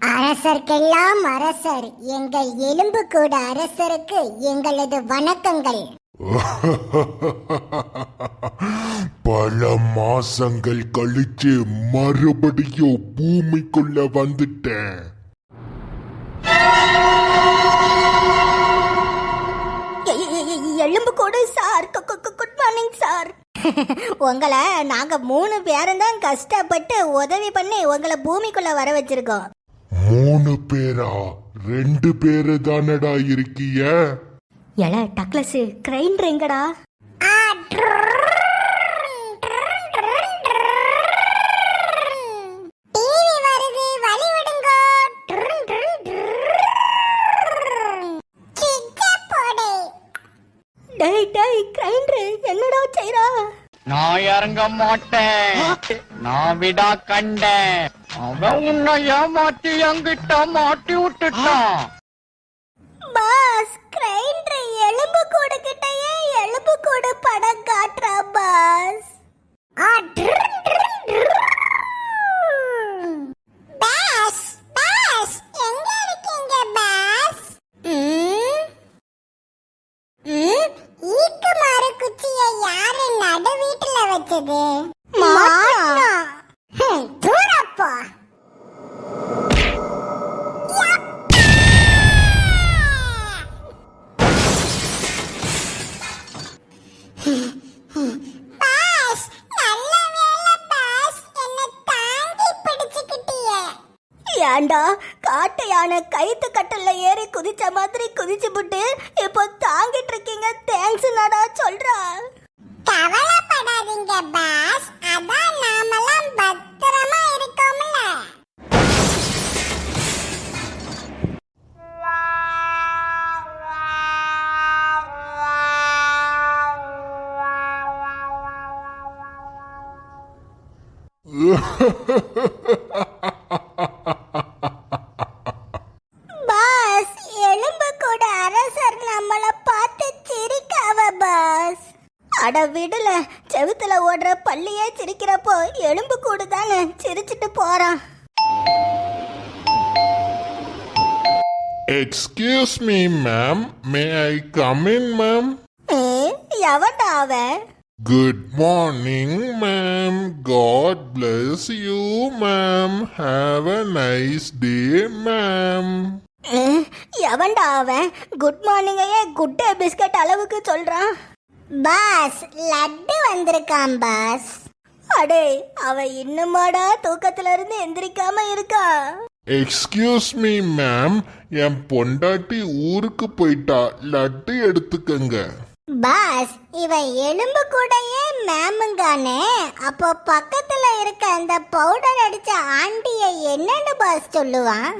அரசர்க்கெல்லாம் அரசர் எங்கள் எலும்பு கூட அரசருக்கு எங்களது வணக்கங்கள். பல மாசங்கள் கழிச்சு மறுபடியும் பூமிக்குள்ள வந்துட்டேன். எலும்பு கூட சார். Good morning sir. உங்களை நாங்க மூணு பேரும் தான் கஷ்டப்பட்டு உதவி பண்ணி உங்களை பூமிக்குள்ள வர வச்சிருக்கோம். மூணு பேரா? ரெண்டு பேரு தானடா இருக்கீங்க எல டக்ளஸ் கிரைண்டர் எங்கடா டிவி வருது வழி விடுங்க டேய் டேய் கிரைண்டர் என்னடா செய்றா வாங்க மாட்டேன். நான் விடா கண்டேன். அவன் உன்னை ஏமாத்தி எங்கிட்ட மாட்டி விட்டுட்டான். குதிச்ச மாதிரி குதிச்சு புட்டு இப்போ தாங்கிட்டு இருக்கீங்க. தேங்க்ஸ் நாடா சொல்றா கவலைப்படாதீங்க பா. விடல. செவுத்துல ஓடுற பள்ளியே சிரிக்கிறப்போ எலும்பு கூடு தானே சிரிச்சிட்டு போறான் excuse me ma'am may I come in ma'am எவன்டா அவன் good morning ma'am god bless you ma'am have a nice day ma'am எவன்டா அவன் குட் மார்னிங்கையே குட் டே பிஸ்கட் அளவுக்கு சொல்றான் பாஸ் லட்டு வந்திருக்கான் பாஸ். அடே அவன் இன்னுமாடா தூக்கத்துல இருந்து எந்திரிக்காம இருக்கா? எக்ஸ்கியூஸ் மீ மேம் என் பொண்டாட்டி ஊருக்கு போயிட்டா. லட்டு எடுத்துக்கங்க. பாஸ் இவன் எலும்பு கூடயே மேமுங்கானே அப்போ பக்கத்துல இருக்க அந்த பவுடர் அடிச்ச ஆண்டிய என்னன்னு பாஸ் சொல்லுவான்?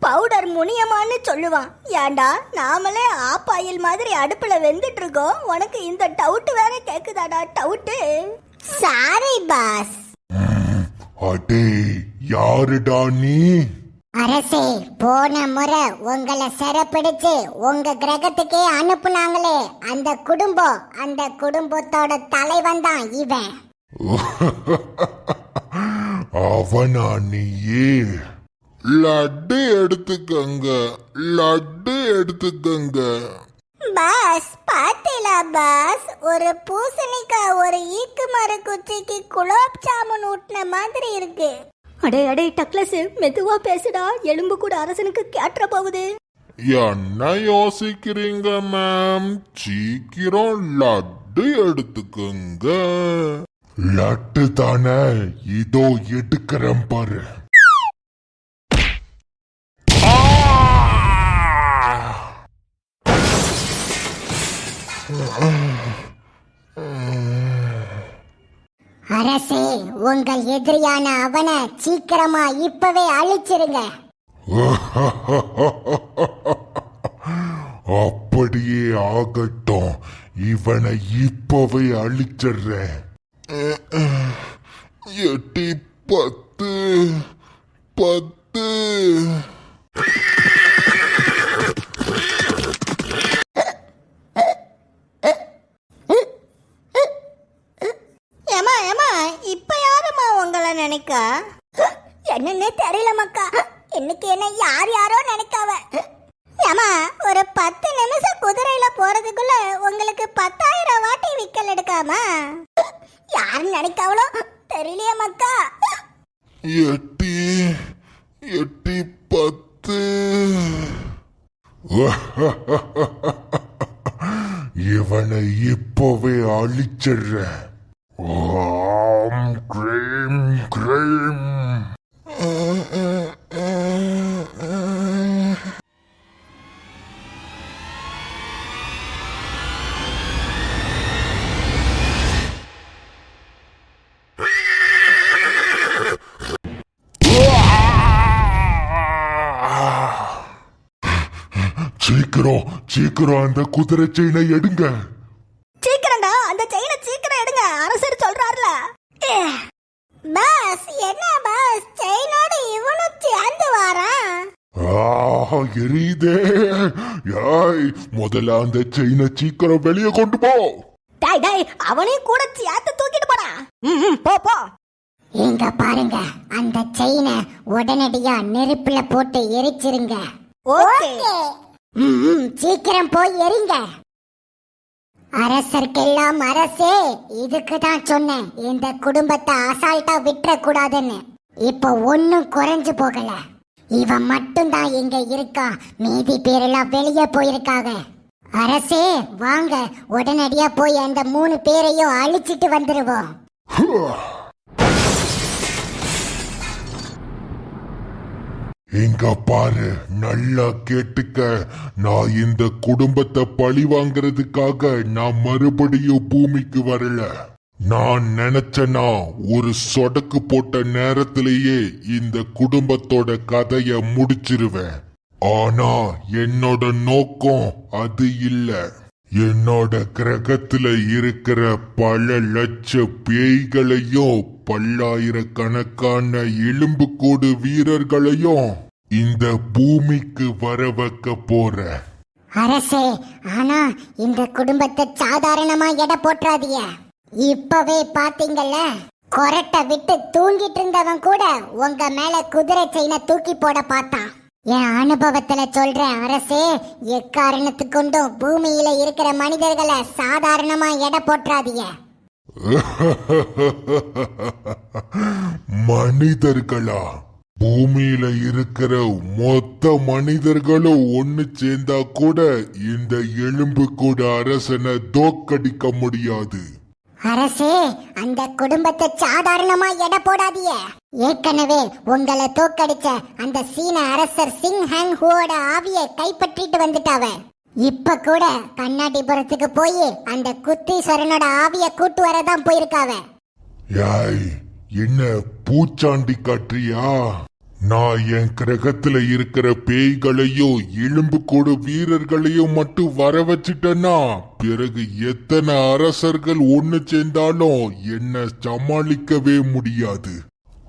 பவுடர் முனியமான்னு சொல்லுவான். ஏண்டா நாமளே ஆப்பாயில் மாதிரி அடுப்புல வெந்துட்டு இருக்கோம் உனக்கு இந்த டவுட் வேற கேக்குதாடா டவுட்டு சாரி பாஸ் அடே யாருடா நீ? அரசே போன முறை உங்களை சிறப்பிடிச்சு உங்க கிரகத்துக்கே அனுப்புனாங்களே. அந்த குடும்பம் அந்த குடும்பத்தோட தலைவன் தான் இவன். அவனா நீயே? லட்டு எடுத்துக்கங்க லட்டு எடுத்துக்கங்க. பாஸ் பாத்தீங்களா பாஸ். ஒரு பூசணிக்காய் ஒரு ஈக்கு மர குச்சிக்கு குலோப் ஜாமுன் ஊட்டின மாதிரி இருக்கு. அடே அடே டக்ளஸ் மெதுவா பேசுடா. எலும்பு கூட அரசனுக்கு கேட்டுற போகுது. என்ன யோசிக்கிறீங்க மேம் சீக்கிரம் லட்டு எடுத்துக்கங்க. லட்டு தானே இதோ எடுக்கிறேன் பாரு. அரசே உங்கள் எதிரியான அவனை சீக்கிரமா இப்பவே அழிச்சிருங்க. அப்படியே ஆகட்டும். இவனை இப்பவே அழிச்சிடுறேன். எட்டி பத்து பத்து இப்ப யாரும்மா உங்களை நினைக்கா? என்னன்னு தெரியல மக்கா இன்னைக்கு என்ன யார் யாரோ நினைக்காவ. ஏமா ஒரு பத்து நிமிஷம் குதிரையில போறதுக்குள்ள உங்களுக்கு பத்தாயிரம் வாட்டி விக்கல் எடுக்காம? யாரு நினைக்காவளோ? தெரியலையே மக்கா எட்டி எட்டி பத்து. இவனை இப்பவே அழிச்சிடுறேன். ஓம் சீக்கிரம் சீக்கிரம் அந்த குதிரை செயினை எடுங்க. எரியுதே யாய் முதல்ல அந்த செயினை சீக்கிரம் வெளியே கொண்டு போ. டேய் டேய் அவனையும் கூட சேர்த்து தூக்கிட்டு போடா. ம் போ போ. இங்க பாருங்க அந்த செயினை உடனடியா நெருப்புல போட்டு எரிச்சிருங்க. ஓகே. ம், சீக்கிரம் போய் எரிங்க. அரசர்க்கெல்லாம் அரசே இதுக்கு தான் சொன்னேன் இந்த குடும்பத்தை அசால்ட்டா விட்டுற கூடாதுன்னு இப்போ ஒன்னும் குறைஞ்சு போகல. இவன் மட்டும்தான் இங்க இருக்கா. மீதி பேரெல்லாம் வெளியே போயிருக்காங்க. அரசே வாங்க. உடனடியா போய் அந்த மூணு பேரையும் அழிச்சிட்டு வந்துருவோம். இங்க பாரு நல்லா கேட்டுக்க. நான் இந்த குடும்பத்தை பழி வாங்குறதுக்காக நான் மறுபடியும் பூமிக்கு வரல. நான் நினைச்சனா ஒரு சொடக்கு போட்ட நேரத்திலேயே இந்த குடும்பத்தோட கதைய முடிச்சிருவேன். ஆனா என்னோட நோக்கம் அது இல்ல. என்னோட கிரகத்துல இருக்கிற பல லட்ச பேய்களையும் பல்லாயிரக்கணக்கான எலும்புக்கூடு வீரர்களையும் இந்த பூமிக்கு வர வைக்க போற அரசே ஆனா இந்த குடும்பத்தை சாதாரணமா எடை போட்டுறாதீங்க இப்பவே பாத்தீங்கல்ல? கொரட்டை விட்டு தூங்கிட்டு இருந்தவன் கூட உங்க மேல குதிரை செயினை தூக்கி போட பார்த்தான். என் அனுபவத்துல சொல்றேன் அரசே எக்காரணத்து கொண்டும் பூமியில இருக்கிற மனிதர்களை சாதாரணமா எடை போட்டுறாதீங்க மனிதர்களா? பூமியில இருக்கிற மொத்த மனிதர்களும் ஒண்ணு சேர்ந்தா கூட இந்த எலும்பு கூட அரசனை தோக்கடிக்க முடியாது. அரசே அந்த குடும்பத்தை சாதாரணமா எடை போடாதீங்க. ஏற்கனவே உங்களை தோக்கடிச்ச அந்த சீன அரசர் சிங் ஹேங் ஹுவோட ஆவியை கைப்பற்றிட்டு வந்துட்டாவ. இப்ப கூட கண்ணாடிபுரத்துக்கு போய் அந்த குத்தீஸ்வரனோட ஆவிய கூட்டு வரதான் போயிருக்காவ. யாய் என்ன பூச்சாண்டி காற்றியா நான் என் கிரகத்துல இருக்கிற பேய்களையும் எலும்பு கூடு வீரர்களையும் மட்டும் வர வச்சிட்டேன்னா பிறகு எத்தனை அரசர்கள் ஒண்ணு சேர்ந்தாலும் என்ன சமாளிக்கவே முடியாது.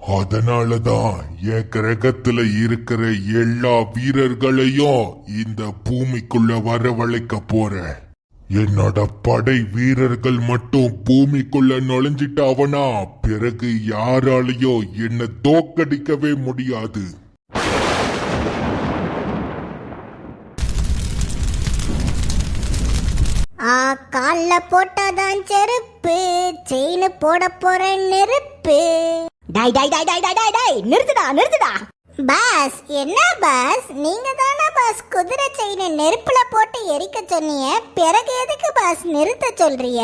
அதனாலதான் என் கிரகத்துல இருக்கிற எல்லா வீரர்களையும் இந்த பூமிக்குள்ள வரவழைக்க போறேன். என்னோட படை வீரர்கள் மட்டும் பூமிக்குள்ள நுழைஞ்சிட்டாவனா பிறகு யாராலையும் என்ன தோக்கடிக்கவே முடியாது. ஆ கால்ல போட்டாதான் செருப்பு. செயின் போட போற நெருப்பு. டை டை டை டை டை டை டை நிறுத்துடா நிறுத்துடா. பாஸ் என்ன பாஸ்? நீங்க தானே பாஸ்? குதிரை செயினை நெருப்புல போட்டு எரிக்க சொன்னீங்க பிறகு எதுக்கு பாஸ் நிறுத்த சொல்றீங்க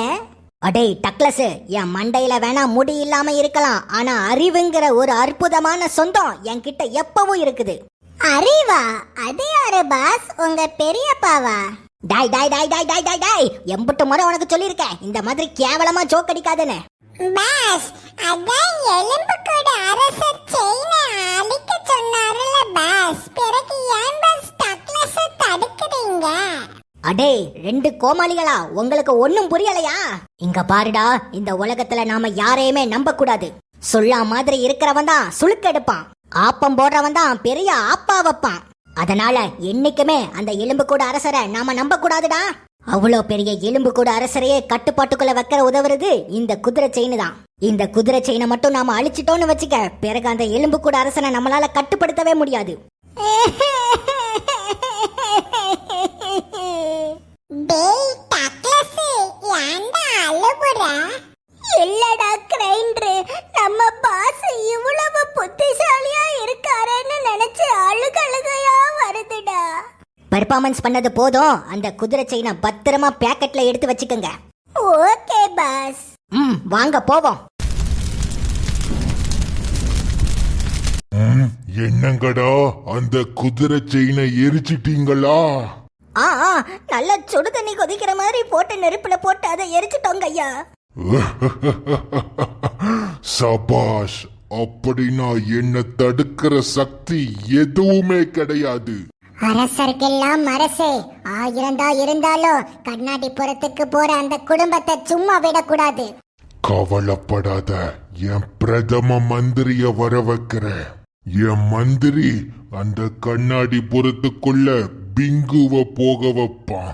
அடே டக்ளஸ் என் மண்டையில வேணா முடி இல்லாம இருக்கலாம். ஆனா அறிவுங்கிற ஒரு அற்புதமான சொந்தம் என்கிட்ட எப்பவும் இருக்குது. அறிவா? அது யாரு பாஸ்? உங்க பெரியப்பாவா? டாய் டாய் டாய் டாய் டாய் டாய் டாய். எம்புட்டு முறை உனக்கு சொல்லியிருக்கேன். இந்த மாதிரி கேவலமா ஜோக் அடிக்காதுன்னு. பாஸ் அதான் எலும்பு கூட அரசர் செயினை அழிக்க சொன்னாருல பாஸ். பிறகு ஏன் பாஸ் டக்ளஸ் தடுக்கிறீங்க? அடே ரெண்டு கோமாளிகளா? உங்களுக்கு ஒண்ணும் புரியலையா? இங்க பாருடா இந்த உலகத்துல நாம யாரையுமே நம்ப கூடாது சொல்லா மாதிரி இருக்கிறவன் தான் சுளுக்கெடுப்பான் ஆப்பம் போடுறவன் தான் பெரிய ஆப்பா வைப்பான். அதனால என்னைக்குமே அந்த எலும்பு கூட அரசரை நாம நம்ப கூடாதுடா அவ்வளோ பெரிய எலும்பு கூட அரசரையே கட்டுப்பாட்டுக்குள்ள வைக்கிற உதவுறது இந்த குதிரை செயின் தான். இந்த குதிரை செயினை மட்டும் நாம அழிச்சிட்டோம்னு வச்சுக்க பிறகு அந்த எலும்பு கூட அரசனை நம்மளால கட்டுப்படுத்தவே முடியாது. பெர்ஃபார்மன்ஸ் பண்ணது போதும். அந்த குதிரை செயினை பத்திரமா பேக்கெட்ல எடுத்து வச்சுக்கோங்க. ஓகே பாஸ் ம் வாங்க போவோம். ம், என்னங்கடா? அந்த குதிரை செயினை எரிச்சிட்டீங்களா? ஆ ஆ நல்ல சுடு தண்ணி கொதிக்கிற மாதிரி போட்டு நெருப்புல போட்டு அதை எரிச்சிட்டோங்க ஐயா. சபாஷ் அப்படின்னா என்ன தடுக்கிற சக்தி எதுவுமே கிடையாது. அரசர்க்கெல்லாம் அரசே. ஆயிரந்தா இருந்தாலும் கண்ணாடி புறத்துக்கு போற அந்த குடும்பத்தை சும்மா விடக்கூடாது. கவலைப்படாத என் பிரதம மந்திரிய வர வைக்கிறேன் என் மந்திரி அந்த கண்ணாடி புறத்துக்குள்ள பிங்குவ போக வைப்பான்.